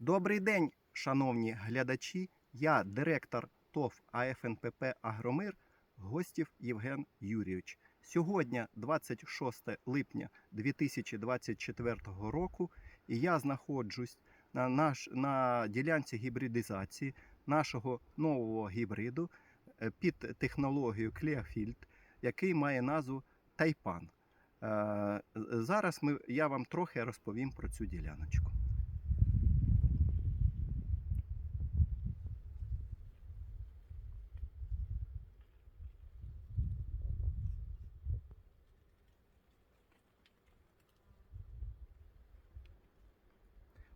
Добрий день, шановні глядачі. Я директор ТОВ АФНПП Агромир Гостів Євген Юрійович. Сьогодні 26 липня 2024 року, і я знаходжусь на, наш, на ділянці гібридизації нашого нового гібриду е, під технологією Clearfield, який має назву Тайпан. Е, Зараз ми, я вам трохи розповім про цю діляночку.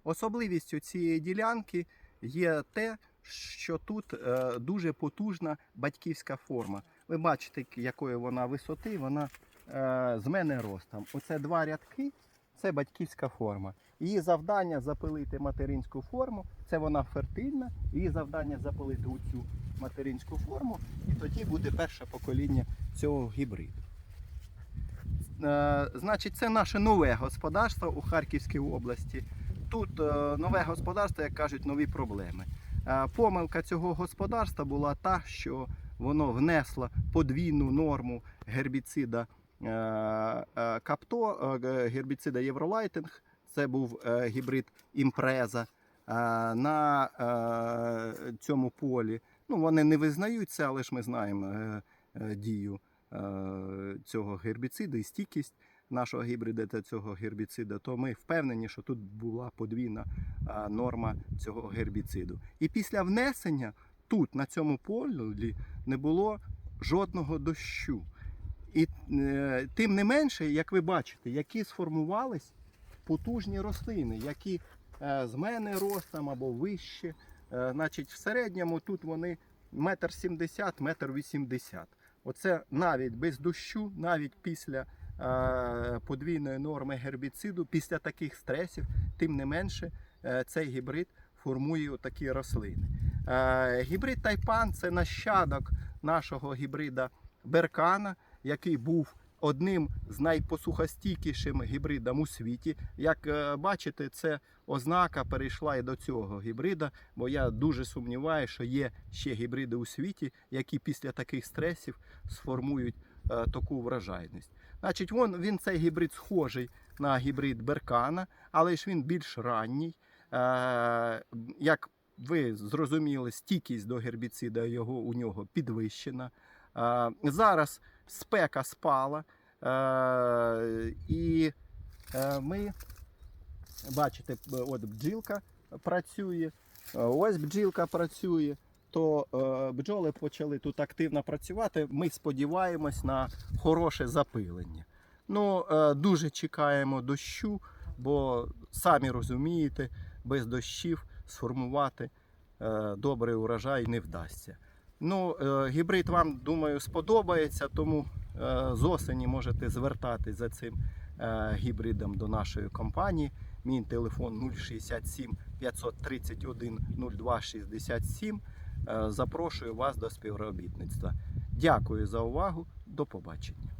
Особливістю цієї ділянки є те, що тут е, дуже потужна батьківська форма. Ви бачите, якої вона висоти, вона е, з мене ростом. Оце два рядки, це батьківська форма. Її завдання запилити материнську форму, це вона фертильна, її завдання запилити цю материнську форму, і тоді буде перше покоління цього гібриду. Е, значить, це наше нове господарство у Харківській області. Тут е, нове господарство, як кажуть, нові проблеми. Е, Помилка цього господарства була та, що воно внесло подвійну норму гербіцида е, Капто, гербіцида Євролайтинг. Це був гібрид імпреза на цьому полі. Ну, вони не визнають це, але ж ми знаємо дію цього гербіциду і стійкість нашого гібрида та цього гербіцида, то ми впевнені, що тут була подвійна норма цього гербіциду. І після внесення тут, на цьому полі, не було жодного дощу. І е, тим не менше, як ви бачите, які сформувались потужні рослини, які е, з мене ростом або вище. Е, значить, в середньому тут вони метр сімдесят, метр вісімдесят. Оце навіть без дощу, навіть після подвійної норми гербіциду, після таких стресів, тим не менше, е, цей гібрид формує такі рослини. Е, Гібрид Тайпан це нащадок нашого гібрида Беркана, який був одним з найпосухостійкішим гібридом у світі. Як е, бачите, це ознака перейшла і до цього гібрида, бо я дуже сумніваюся, що є ще гібриди у світі, які після таких стресів сформують е, таку вражайність. Значить, вон, він цей гібрид схожий на гібрид Беркана, але ж він більш ранній. Е, як ви зрозуміли, стійкість до гербіцида його, у нього підвищена. Е, зараз спека спала. Е, і е, ми бачите, от бджілка працює, е, ось бджілка працює. То е, бджоли почали тут активно працювати. Ми сподіваємось на хороше запилення. Ну, е, дуже чекаємо дощу, бо самі розумієте, без дощів сформувати е, добрий урожай не вдасться. Ну, гібрид вам, думаю, сподобається, тому з осені можете звертатись за цим гібридом до нашої компанії. Мій телефон 067 531 02 67. Е, Запрошую вас до співробітництва. Дякую за увагу. До побачення.